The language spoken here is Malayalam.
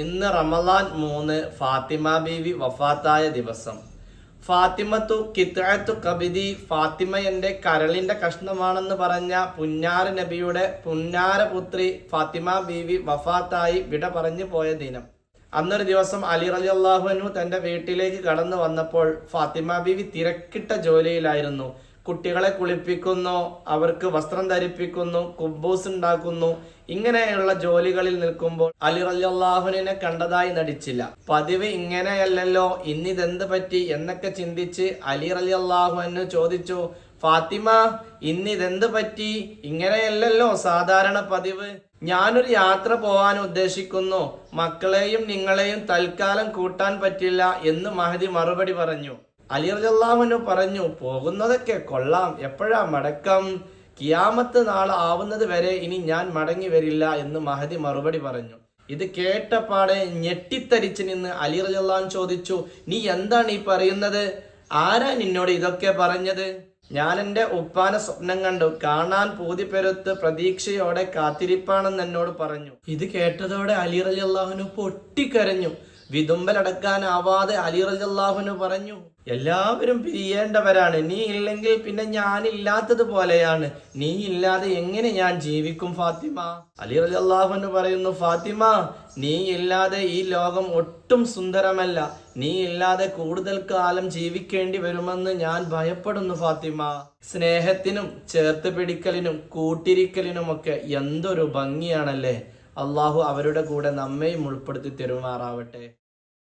ഇന്ന് റമദാൻ മൂന്ന് ഫാത്തിമ ബീവി വഫാത്തായ ദിവസം. ഫാത്തിമത്തു കിത്തു കബിദി ഫാത്തിമ എന്റെ കരളിന്റെ കഷ്ണമാണെന്ന് പറഞ്ഞ പുന്നാര നബിയുടെ പുന്നാര പുത്രി ഫാത്തിമ ബീവി വഫാത്തായി വിട പറഞ്ഞു പോയ ദിനം. അന്നൊരു ദിവസം അലി റലി അള്ളാഹുനു തന്റെ വീട്ടിലേക്ക് കടന്നു വന്നപ്പോൾ ഫാത്തിമ ബീവി തിരക്കിട്ട ജോലിയിലായിരുന്നു. കുട്ടികളെ കുളിപ്പിക്കുന്നു അവർക്ക് വസ്ത്രം ധരിപ്പിക്കുന്നു കുബൂസ് ഉണ്ടാക്കുന്നു ഇങ്ങനെയുള്ള ജോലികളിൽ നിൽക്കുമ്പോൾ അലി റല്ലാഹുനെ കണ്ടതായി നടിച്ചില്ല. പതിവ് ഇങ്ങനെയല്ലല്ലോ ഇന്നിതെന്ത് പറ്റി എന്നൊക്കെ ചിന്തിച്ച് അലി റലി അള്ളാഹുവിന് ചോദിച്ചു ഫാത്തിമ ഇന്നിതെന്ത് പറ്റി? ഇങ്ങനെയല്ലല്ലോ സാധാരണ പതിവ്. ഞാനൊരു യാത്ര പോവാൻ ഉദ്ദേശിക്കുന്നു. മക്കളെയും നിങ്ങളെയും തൽക്കാലം കൂട്ടാൻ പറ്റില്ല എന്ന് മഹദി മറുപടി പറഞ്ഞു. അലി റലിയല്ലാഹുവിന് പറഞ്ഞു പോകുന്നതൊക്കെ കൊള്ളാം. എപ്പോഴാ മടക്കം? കിയാമത്ത് നാളെ ആവുന്നത് വരെ ഇനി ഞാൻ മടങ്ങി വരില്ല എന്ന് മഹദി മറുപടി പറഞ്ഞു. ഇത് കേട്ടപ്പാടെ ഞെട്ടിത്തരിച്ച് നിന്ന് അലി റജല്ലാൻ ചോദിച്ചു നീ എന്താണ് ഈ പറയുന്നത്? ആരാ നിന്നോട് ഇതൊക്കെ പറഞ്ഞത്? ഞാൻ എന്റെ ഉപ്പാനെ സ്വപ്നം കണ്ടു. കാണാൻ പൂതിപ്പെരുത്ത് പ്രതീക്ഷയോടെ കാത്തിരിപ്പാണെന്ന് എന്നോട് പറഞ്ഞു. ഇത് കേട്ടതോടെ അലി റജല്ലാഹുനു പൊട്ടിക്കരഞ്ഞു. വിതുമ്പലടക്കാനാവാതെ അലി റജല്ലാഹുന് പറഞ്ഞു എല്ലാവരും പിരിയേണ്ടവരാണ്. നീ ഇല്ലെങ്കിൽ പിന്നെ ഞാൻ ഇല്ലാത്തത് പോലെയാണ് നീ ഇല്ലാതെ എങ്ങനെ ഞാൻ ജീവിക്കും ഫാത്തിമ? അലി റജല്ലാഹുന് പറയുന്നു ഫാത്തിമ നീ ഇല്ലാതെ ഈ ലോകം ഒട്ടും സുന്ദരമല്ല. നീ ഇല്ലാതെ കൂടുതൽ കാലം ജീവിക്കേണ്ടി വരുമെന്ന് ഞാൻ ഭയപ്പെടുന്നു ഫാത്തിമ. സ്നേഹത്തിനും ചേർത്ത് പിടിക്കലിനും കൂട്ടിരിക്കലിനുമൊക്കെ എന്തൊരു ഭംഗിയാണല്ലേ? അള്ളാഹു അവരുടെ കൂടെ നമ്മയും ഉൾപ്പെടുത്തി തെരുമാറാവട്ടെ.